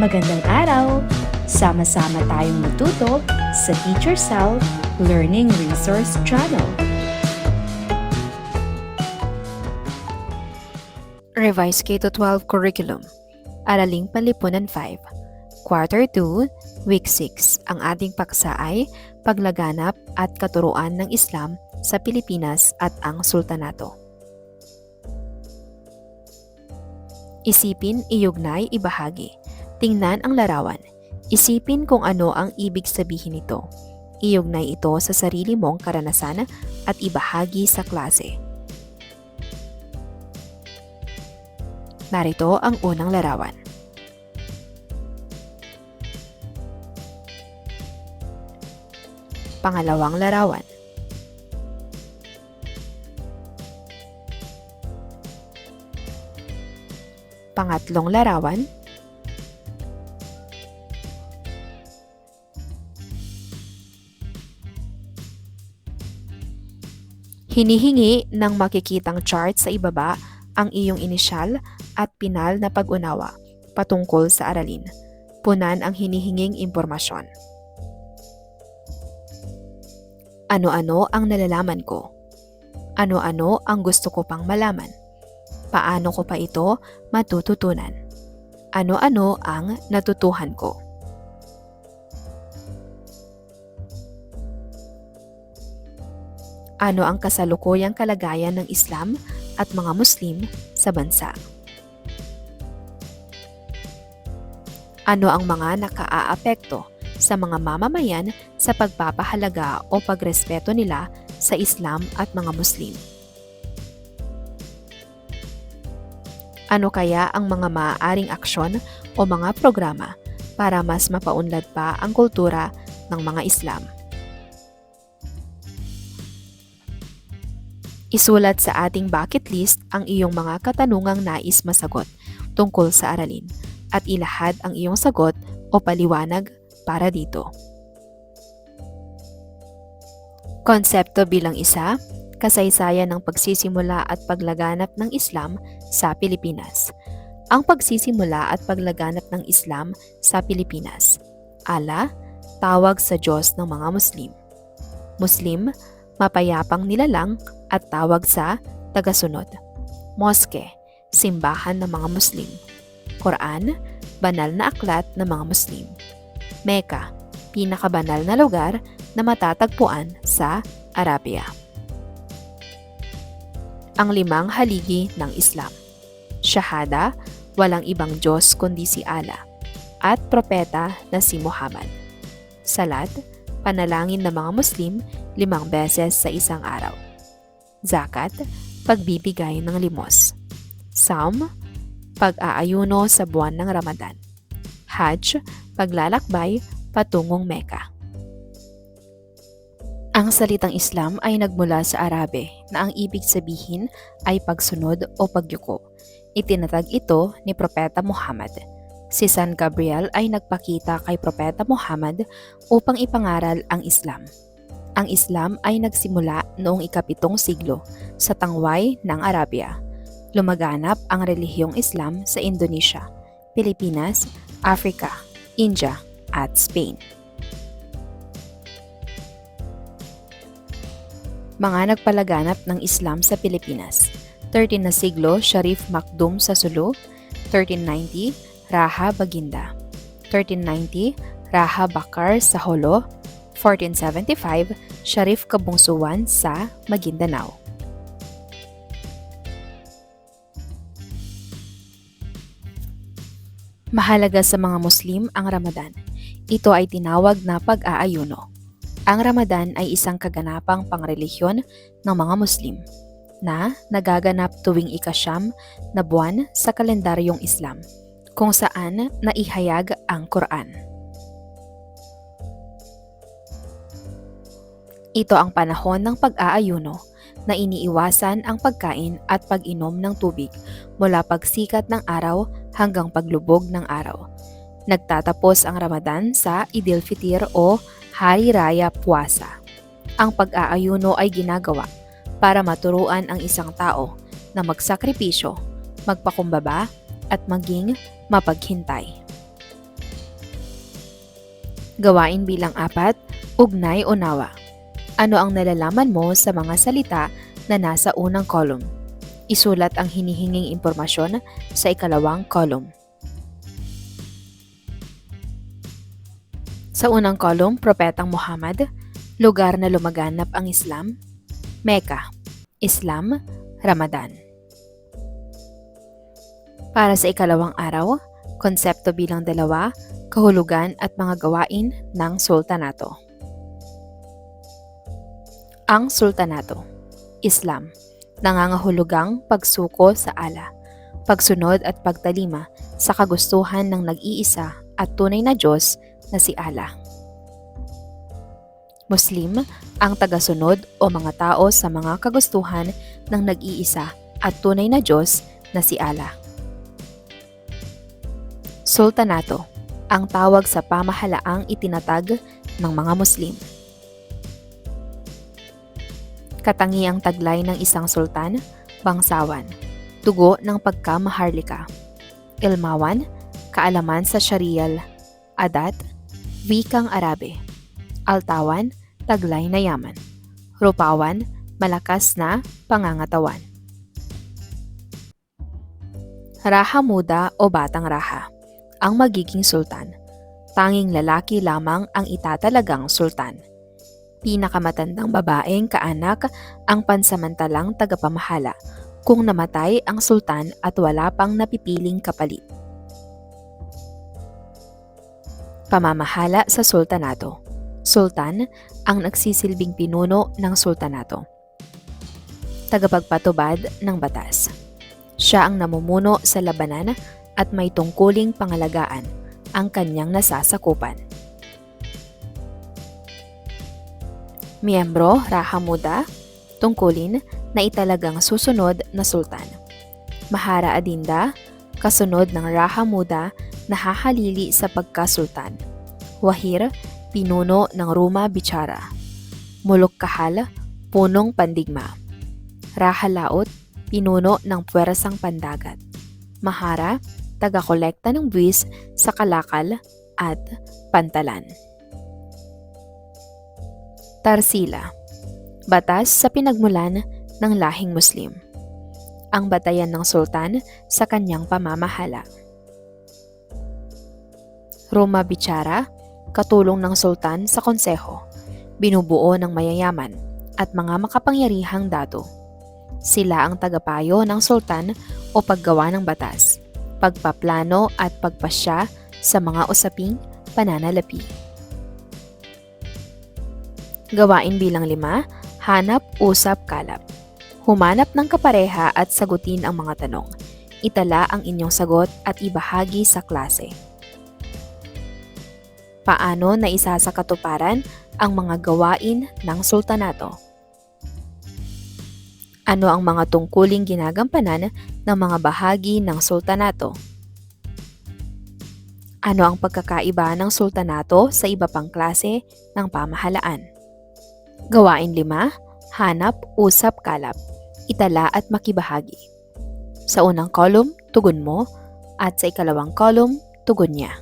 Magandang araw! Sama-sama tayong matuto sa Teacher Sal Learning Resource Channel. Revised K-12 Curriculum Araling Panlipunan 5 Quarter 2, Week 6 Ang ating paksa ay Paglaganap at Katuruan ng Islam sa Pilipinas at ang Sultanato. Isipin, iyugnay, ibahagi. Tingnan ang larawan. Isipin kung ano ang ibig sabihin nito. Iyugnay ito sa sarili mong karanasan at ibahagi sa klase. Narito ang unang larawan. Pangalawang larawan. Pangatlong larawan. Hinihingi ng makikitang chart sa ibaba ang iyong inisyal at pinal na pag-unawa patungkol sa aralin. Punan ang hinihinging impormasyon. Ano-ano ang nalalaman ko? Ano-ano ang gusto ko pang malaman? Paano ko pa ito matututunan? Ano-ano ang natutuhan ko? Ano ang kasalukuyang kalagayan ng Islam at mga Muslim sa bansa? Ano ang mga nakaaapekto sa mga mamamayan sa pagpapahalaga o pagrespeto nila sa Islam at mga Muslim? Ano kaya ang mga maaaring aksyon o mga programa para mas mapaunlad pa ang kultura ng mga Islam? Isulat sa ating bucket list ang iyong mga katanungang nais masagot tungkol sa aralin at ilahad ang iyong sagot o paliwanag para dito. Konsepto bilang isa, kasaysayan ng pagsisimula at paglaganap ng Islam sa Pilipinas. Ang pagsisimula at paglaganap ng Islam sa Pilipinas. Ala, tawag sa Diyos ng mga Muslim. Muslim, mapayapang nilalang at tawag sa tagasunod. Moske, simbahan ng mga Muslim. Quran, banal na aklat ng mga Muslim. Mecca, pinakabanal na lugar na matatagpuan sa Arabia. Ang limang haligi ng Islam. Shahada, walang ibang Diyos kundi si Allah. At propeta na si Muhammad. Salat, panalangin ng mga Muslim limang beses sa isang araw. Zakat, pagbibigay ng limos. Psalm, pag-aayuno sa buwan ng Ramadan. Hajj, paglalakbay patungong Mecca. Ang salitang Islam ay nagmula sa Arabe na ang ibig sabihin ay pagsunod o pagyuko. Itinatag ito ni Propeta Muhammad. Si San Gabriel ay nagpakita kay Propeta Muhammad upang ipangaral ang Islam. Ang Islam ay nagsimula noong ikapitong siglo sa tangway ng Arabia. Lumaganap ang relihiyong Islam sa Indonesia, Pilipinas, Africa, India at Spain. Mga nagpalaganap ng Islam sa Pilipinas. 13 na siglo, Sharif Makdum sa Sulu. 1390, Raha Baginda. 1390, Raha Bakar sa Holo. 1475, Sharif Kabungsuan sa Maguindanao. Mahalaga sa mga Muslim ang Ramadan. Ito ay tinawag na pag-aayuno. Ang Ramadan ay isang kaganapang pangrelihiyon ng mga Muslim na nagaganap tuwing ikasyam na buwan sa kalendaryong Islam kung saan naihayag ang Quran. Ito ang panahon ng pag-aayuno na iniiwasan ang pagkain at pag-inom ng tubig mula pagsikat ng araw hanggang paglubog ng araw. Nagtatapos ang Ramadan sa Idil Fitir o Hari Raya Puasa. Ang pag-aayuno ay ginagawa para maturuan ang isang tao na magsakripisyo, magpakumbaba at maging mapaghintay. Gawain bilang apat, ugnay o nawa. Ano ang nalalaman mo sa mga salita na nasa unang column? Isulat ang hinihinging impormasyon sa ikalawang column. Sa unang column, Propetang Muhammad, lugar na lumaganap ang Islam, Mecca, Islam, Ramadan. Para sa ikalawang araw, konsepto bilang dalawa, kahulugan at mga gawain ng sultanato. Ang sultanato, Islam, nangangahulugang pagsuko sa ala, pagsunod at pagtalima sa kagustuhan ng nag-iisa at tunay na Diyos na si Allah. Muslim, ang tagasunod o mga tao sa mga kagustuhan ng nag-iisa at tunay na Diyos na si Allah. Sultanato, ang tawag sa pamahalaang itinatag ng mga Muslim. Katangiang taglay ng isang sultan, bangsawan, tugo ng pagkamaharlika, ilmawan, kaalaman sa Sharial, adat, wikang Arabe, altawan, taglay na yaman, rupawan, malakas na pangangatawan. Raha muda o batang raha, ang magiging sultan. Tanging lalaki lamang ang itatalagang sultan. Pinakamatandang babaeng kaanak ang pansamantalang tagapamahala kung namatay ang sultan at wala pang napipiling kapalit. Pamamahala sa sultanato. Sultan ang nagsisilbing pinuno ng sultanato. Tagapagpatubad ng batas. Siya ang namumuno sa labanan at may tungkuling pangalagaan ang kanyang nasasakupan. Miyembro Raha Muda, tungkulin na italagang susunod na sultan. Mahara Adinda, kasunod ng Raha Muda na hahalili sa pagkasultan. Wahir, pinuno ng Ruma Bichara. Mulok Kahal, punong pandigma. Raha Laot, pinuno ng puwersang pandagat. Mahara, taga-kolekta ng buwis sa kalakal at pantalan. Tarsila, batas sa pinagmulan ng lahing Muslim. Ang batayan ng sultan sa kanyang pamamahala. Roma Bichara, katulong ng sultan sa konseho, binubuo ng mayayaman at mga makapangyarihang dato. Sila ang tagapayo ng sultan o paggawa ng batas, pagpaplano at pagpasya sa mga usaping pananalapi. Gawain bilang lima, hanap, usap, kalap. Humanap ng kapareha at sagutin ang mga tanong. Itala ang inyong sagot at ibahagi sa klase. Paano na isa sa katuparan ang mga gawain ng sultanato? Ano ang mga tungkuling ginagampanan ng mga bahagi ng sultanato? Ano ang pagkakaiba ng sultanato sa iba pang klase ng pamahalaan? Gawain lima, hanap, usap, kalap, itala at makibahagi. Sa unang column, tugon mo, at sa ikalawang column, tugon niya.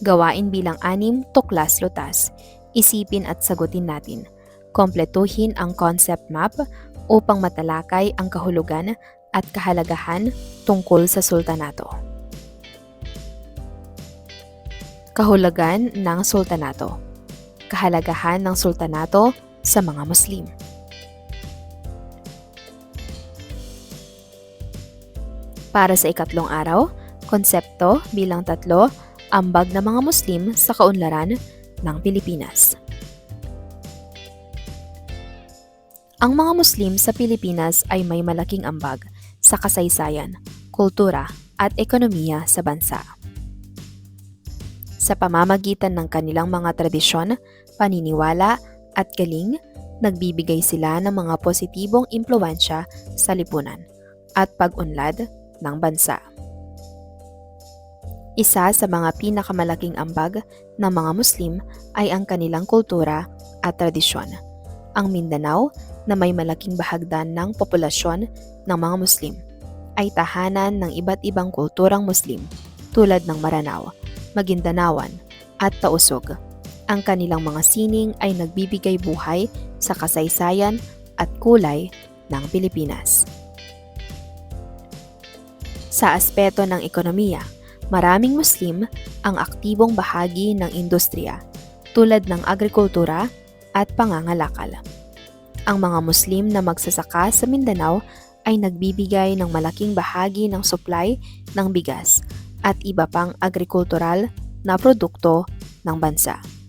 Gawain bilang anim, tuklas, lutas. Isipin at sagutin natin. Kompletuhin ang concept map upang matalakay ang kahulugan at kahalagahan tungkol sa sultanato. Kahulugan ng sultanato. Kahalagahan ng sultanato sa mga Muslim. Para sa ikatlong araw, konsepto bilang tatlo, ambag ng mga Muslim sa kaunlaran ng Pilipinas. Ang mga Muslim sa Pilipinas ay may malaking ambag sa kasaysayan, kultura at ekonomiya sa bansa. Sa pamamagitan ng kanilang mga tradisyon, paniniwala at galing, nagbibigay sila ng mga positibong impluensya sa lipunan at pag-unlad ng bansa. Isa sa mga pinakamalaking ambag ng mga Muslim ay ang kanilang kultura at tradisyon. Ang Mindanao, na may malaking bahagdan ng populasyon ng mga Muslim, ay tahanan ng iba't ibang kulturang Muslim tulad ng Maranao, Magindanawan, at Tausog. Ang kanilang mga sining ay nagbibigay buhay sa kasaysayan at kulay ng Pilipinas. Sa aspeto ng ekonomiya, maraming Muslim ang aktibong bahagi ng industriya tulad ng agrikultura at pangangalakal. Ang mga Muslim na magsasaka sa Mindanao ay nagbibigay ng malaking bahagi ng supply ng bigas at iba pang agrikultural na produkto ng bansa.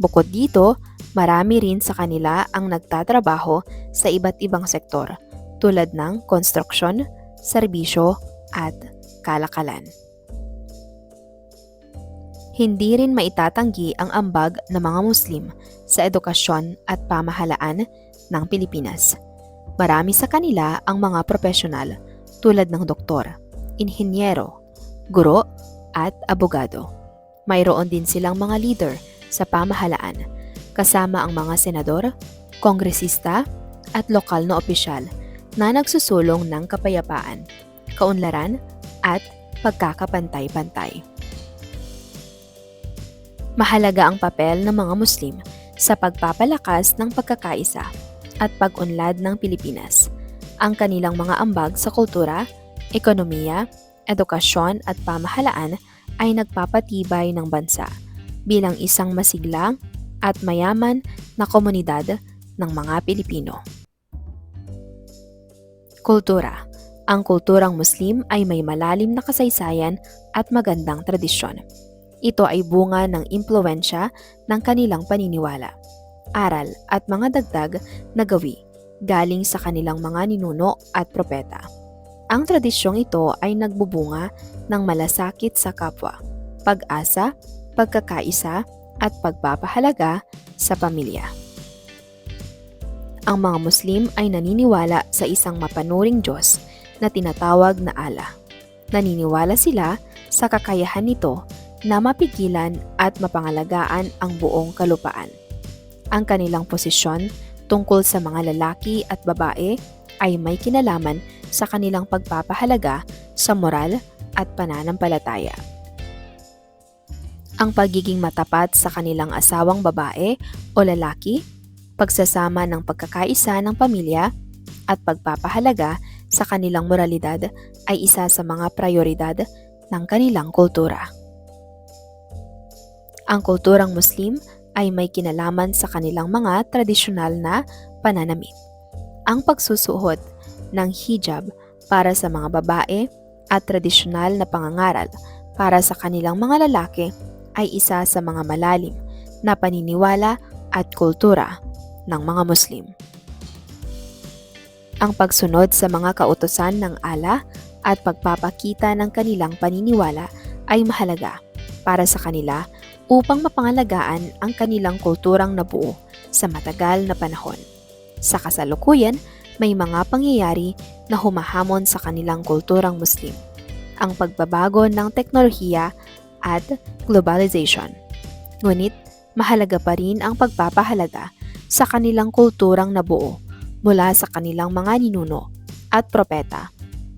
Bukod dito, marami rin sa kanila ang nagtatrabaho sa iba't ibang sektor tulad ng konstruksyon, serbisyo at kalakalan. Hindi rin maitatanggi ang ambag ng mga Muslim sa edukasyon at pamahalaan ng Pilipinas. Marami sa kanila ang mga profesional tulad ng doktor, inhinyero, guro at abogado. Mayroon din silang mga leader sa pamahalaan kasama ang mga senador, kongresista at lokal na opisyal na nagsusulong ng kapayapaan, kaunlaran at pagkakapantay-pantay. Mahalaga ang papel ng mga Muslim sa pagpapalakas ng pagkakaisa at pag-unlad ng Pilipinas. Ang kanilang mga ambag sa kultura, ekonomiya, edukasyon at pamahalaan ay nagpapatibay ng bansa bilang isang masiglang at mayaman na komunidad ng mga Pilipino. Kultura Ang kulturang Muslim ay may malalim na kasaysayan at magandang tradisyon. Ito ay bunga ng impluensya ng kanilang paniniwala, aral at mga dagdag na gawi galing sa kanilang mga ninuno at propeta. Ang tradisyong ito ay nagbubunga ng malasakit sa kapwa, pag-asa, pagkakaisa at pagpapahalaga sa pamilya. Ang mga Muslim ay naniniwala sa isang mapanuring Diyos na tinatawag na Allah. Naniniwala sila sa kakayahan nito na mapigilan at mapangalagaan ang buong kalupaan. Ang kanilang posisyon tungkol sa mga lalaki at babae ay may kinalaman sa kanilang pagpapahalaga sa moral at pananampalataya. Ang pagiging matapat sa kanilang asawang babae o lalaki, pagsasama ng pagkakaisa ng pamilya, at pagpapahalaga sa kanilang moralidad ay isa sa mga prioridad ng kanilang kultura. Ang kulturang Muslim ay may kinalaman sa kanilang mga tradisyonal na pananamit. Ang pagsusuot ng hijab para sa mga babae at tradisyonal na pangangaral para sa kanilang mga lalaki ay isa sa mga malalim na paniniwala at kultura ng mga Muslim. Ang pagsunod sa mga kautosan ng ala at pagpapakita ng kanilang paniniwala ay mahalaga para sa kanila upang mapangalagaan ang kanilang kulturang nabuo sa matagal na panahon. Sa kasalukuyan, may mga pangyayari na humahamon sa kanilang kulturang Muslim. Ang pagbabago ng teknolohiya at globalization. Ngunit, mahalaga pa rin ang pagpapahalaga sa kanilang kulturang nabuo mula sa kanilang mga ninuno at propeta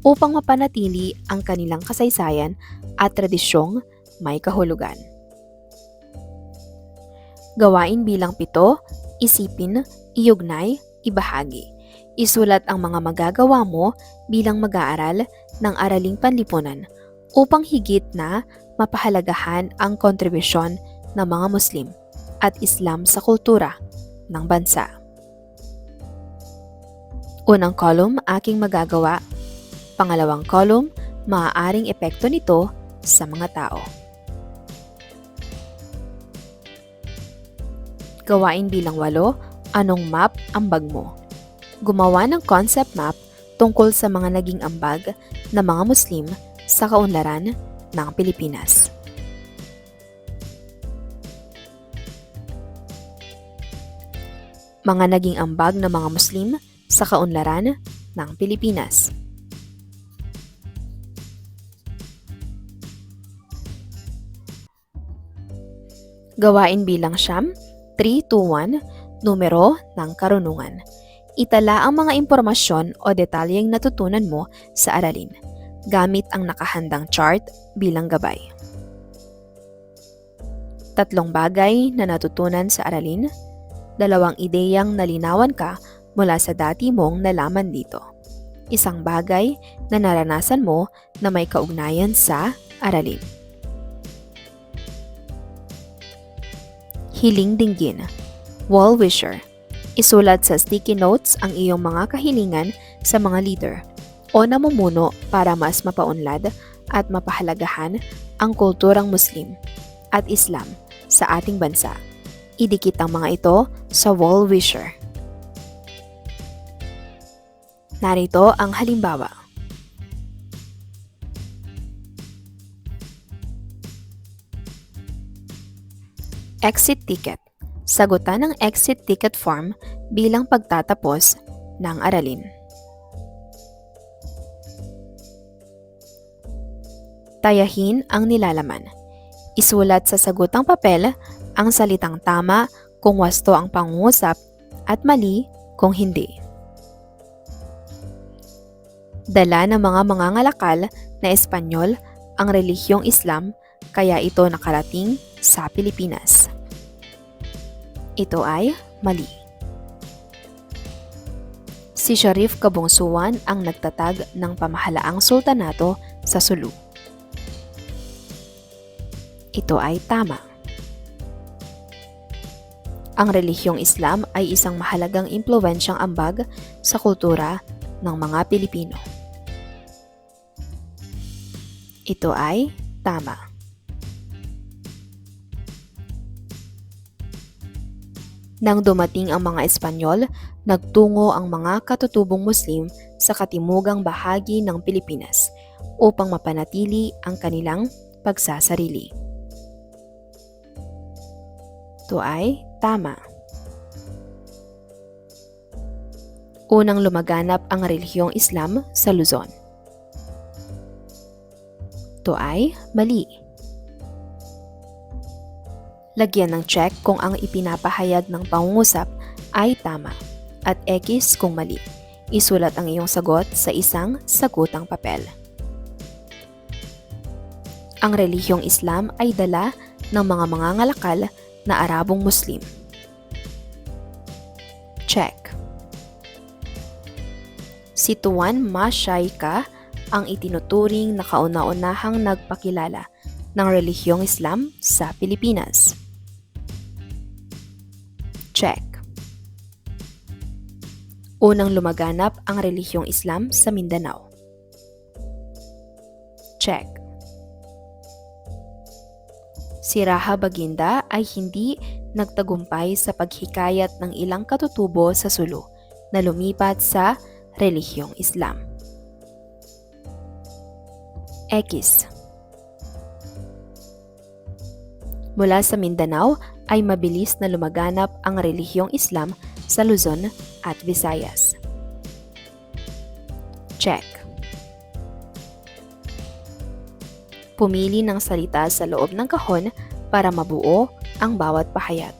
upang mapanatili ang kanilang kasaysayan at tradisyong may kahulugan. Gawain bilang pito, isipin, iugnay, ibahagi. Isulat ang mga magagawa mo bilang mag-aaral ng araling panlipunan upang higit na mapahalagahan ang kontribusyon ng mga Muslim at Islam sa kultura ng bansa. Unang column, aking magagawa. Pangalawang column, maaaring epekto nito sa mga tao. Gawain bilang walo, anong map ambag mo? Gumawa ng concept map tungkol sa mga naging ambag ng mga Muslim sa kaunlaran ng Pilipinas. Mga naging ambag ng mga Muslim sa kaunlaran ng Pilipinas. Gawain bilang siyam, 321, numero ng karunungan. Itala ang mga impormasyon o detalyeng natutunan mo sa aralin gamit ang nakahandang chart bilang gabay. Tatlong bagay na natutunan sa aralin. Dalawang ideyang nalinawan ka mula sa dati mong nalaman dito. Isang bagay na naranasan mo na may kaugnayan sa aralin. Hiling dinggin. Wall wisher. Isulat sa sticky notes ang iyong mga kahilingan sa mga leader o namumuno para mas mapaunlad at mapahalagahan ang kulturang Muslim at Islam sa ating bansa. Idikit ang mga ito sa wall wisher. Narito ang halimbawa. Exit ticket. Sagutan ng exit ticket form bilang pagtatapos ng aralin. Tayahin ang nilalaman. Isulat sa sagutang papel ang salitang tama kung wasto ang pangungusap at mali kung hindi. Dala ng mga mangangalakal na Espanyol ang relihiyong Islam kaya ito nakarating sa Pilipinas. Ito ay mali. Si Sharif Kabungsuan ang nagtatag ng pamahalaang sultanato sa Sulu. Ito ay tama. Ang relihiyong Islam ay isang mahalagang impluensyang ambag sa kultura ng mga Pilipino. Ito ay tama. Nang dumating ang mga Espanyol, nagtungo ang mga katutubong Muslim sa katimugang bahagi ng Pilipinas upang mapanatili ang kanilang pagsasarili. Ito ay tama. Unang lumaganap ang relihiyong Islam sa Luzon. Ito ay mali. Lagyan ng check kung ang ipinapahayag ng pangungusap ay tama at X kung mali. Isulat ang iyong sagot sa isang sagutang papel. Ang relihiyong Islam ay dala ng mga mangangalakal na Arabong Muslim. Check. Si Tuan Ma Shaika ang itinuturing na kauna-unahang nagpakilala ng relihiyong Islam sa Pilipinas. Check. Unang lumaganap ang relihiyong Islam sa Mindanao. Check. Si Raha Baginda ay hindi nagtagumpay sa paghikayat ng ilang katutubo sa Sulu na lumipat sa relihiyong Islam. X. Mula sa Mindanao ay mabilis na lumaganap ang relihiyong Islam sa Luzon at Visayas. Check. Pumili ng salita sa loob ng kahon para mabuo ang bawat pahayag.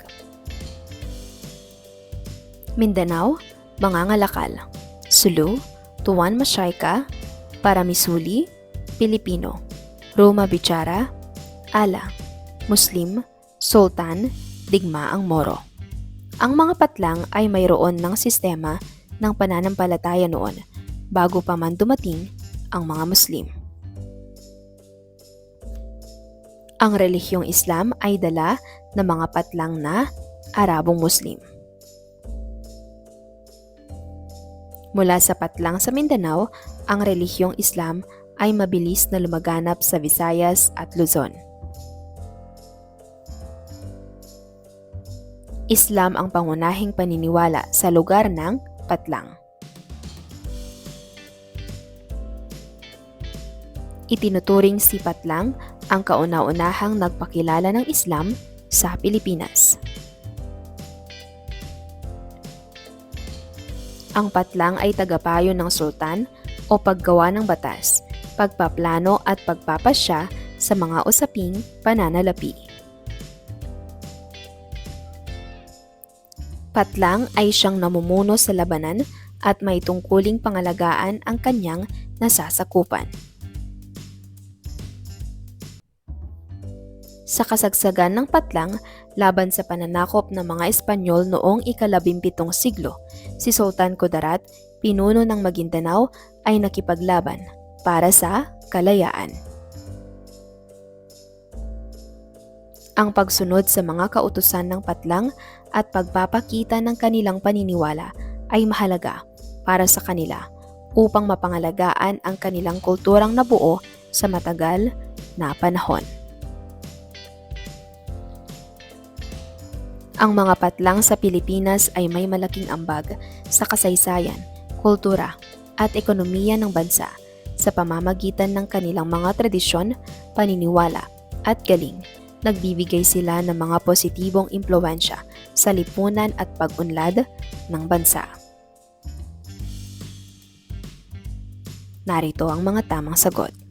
Mindanao, Mangangalakal, Sulu, Tuan Masyayka, Paramisuli, Pilipino, Roma Bichara, Ala, Muslim, Sultan, Digmaang Moro. Ang mga patlang ay mayroon ng sistema ng pananampalataya noon bago pa man dumating ang mga Muslim. Ang relihiyong Islam ay dala ng mga patlang na Arabong Muslim. Mula sa patlang sa Mindanao, ang relihiyong Islam ay mabilis na lumaganap sa Visayas at Luzon. Islam ang pangunahing paniniwala sa lugar ng Patlang. Itinuturing si Patlang ang kauna-unahang nagpakilala ng Islam sa Pilipinas. Ang Patlang ay tagapayo ng sultan o paggawa ng batas, pagpaplano at pagpapasya sa mga usaping pananalapi. Patlang ay siyang namumuno sa labanan at may tungkuling pangalagaan ang kanyang nasasakupan. Sa kasagsagan ng patlang laban sa pananakop ng mga Espanyol noong ikalabimpitong siglo, si Sultan Kudarat, pinuno ng Maguindanao, ay nakipaglaban para sa kalayaan. Ang pagsunod sa mga kautusan ng patlang at pagpapakita ng kanilang paniniwala ay mahalaga para sa kanila upang mapangalagaan ang kanilang kulturang nabuo sa matagal na panahon. Ang mga patlang sa Pilipinas ay may malaking ambag sa kasaysayan, kultura at ekonomiya ng bansa sa pamamagitan ng kanilang mga tradisyon, paniniwala at galing. Nagbibigay sila ng mga positibong impluensya sa lipunan at pag-unlad ng bansa. Narito ang mga tamang sagot.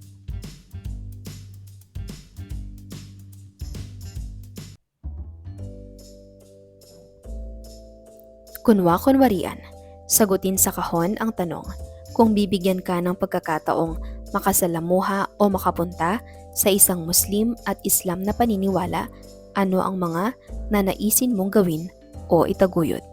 Kunwa-kunwarian, sagutin sa kahon ang tanong kung bibigyan ka ng pagkakataong makasalamuha o makapunta sa isang Muslim at Islam na paniniwala, ano ang mga nanaisin mong gawin o itaguyod.